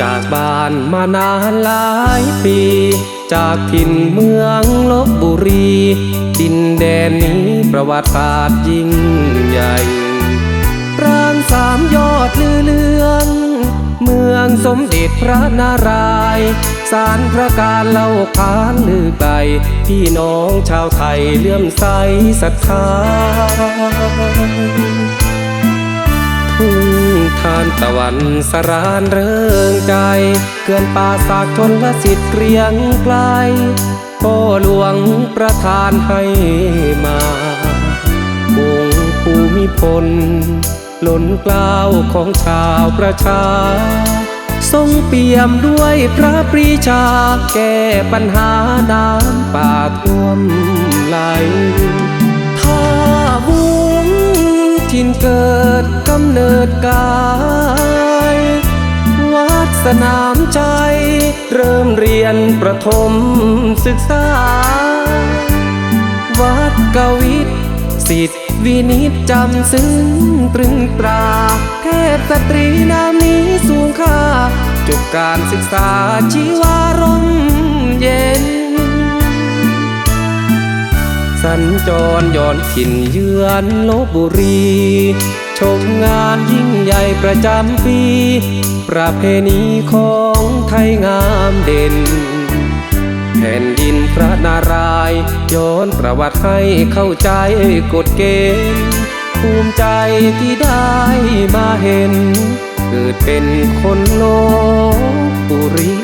จากบ้านมานานหลายปี จากถิ่นเมืองลบบุรี ดินแดนนี้ประวัติศาสตร์ยิ่งใหญ่ปรางสามยอดลือเลือง เมืองสมเด็จพระนารายณ์สารพระการเล่าขานลือไกลพี่น้องชาวไทยเลื่อมใสศรัทธาทุ่งทาน ตะวันสรานเริงใจ เกินป่าสากทนละสิทธิ์เกรียงไกลพ่อหลวงประทานให้มาองค์ภูมิพลล้นกล้าวของชาวประชา ทรงเปี่ยมด้วยพระปรีชา แก้ปัญหาน้ำป่าท่วมไหลท่าวุ้งถิ่นเกิดกำเนิดกา สนามใจ เริ่มเรียนประถมศึกษา วัดกวิทสิทธิวินิจจำซึ้งตรึงตราเทพสตรีนามนี้สูงค่าจบการศึกษาชีวารมเย็น สัญจรย้อนถิ่นเยือนลบบุรี ชมงานยิ่งใหญ่ประจำปี ประเพณีของไทยงามเด่น แผ่นดินพระนารายณ์ย้อนประวัติให้เข้าใจกฎเกณฑ์ภูมิใจที่ได้มาเห็น เกิดเป็นคนโลบบุรี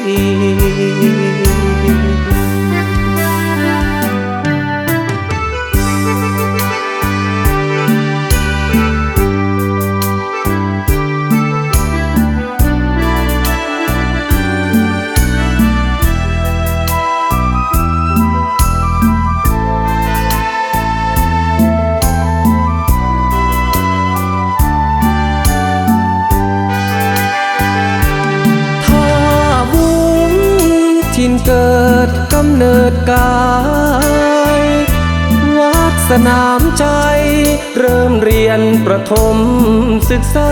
เกิดกำเนิดกาย วัดสนามใจ เริ่มเรียนประถมศึกษา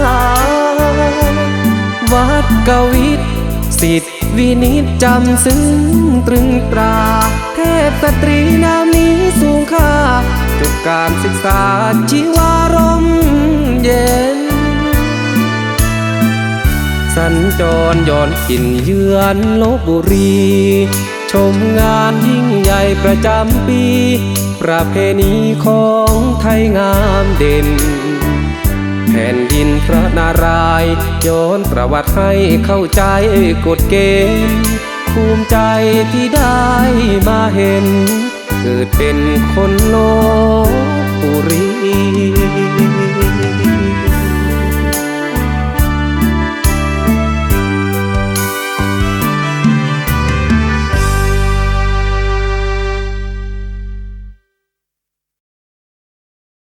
วัดกวิทย์สิทธิวินิจจำซึ้งตรึงตรา เทพสตรีนามนี้สูงค่าจบการศึกษาชีวารม จรย้อนถิ่นเยือนลบบุรี ชมงานยิ่งใหญ่ประจำปี ประเพณีของไทยงามเด่น แผ่นดินพระนารายณ์ย้อนประวัติให้เข้าใจกฎเกณฑ์ภูมิใจที่ได้มาเห็น เกิดเป็นคนลบบุรี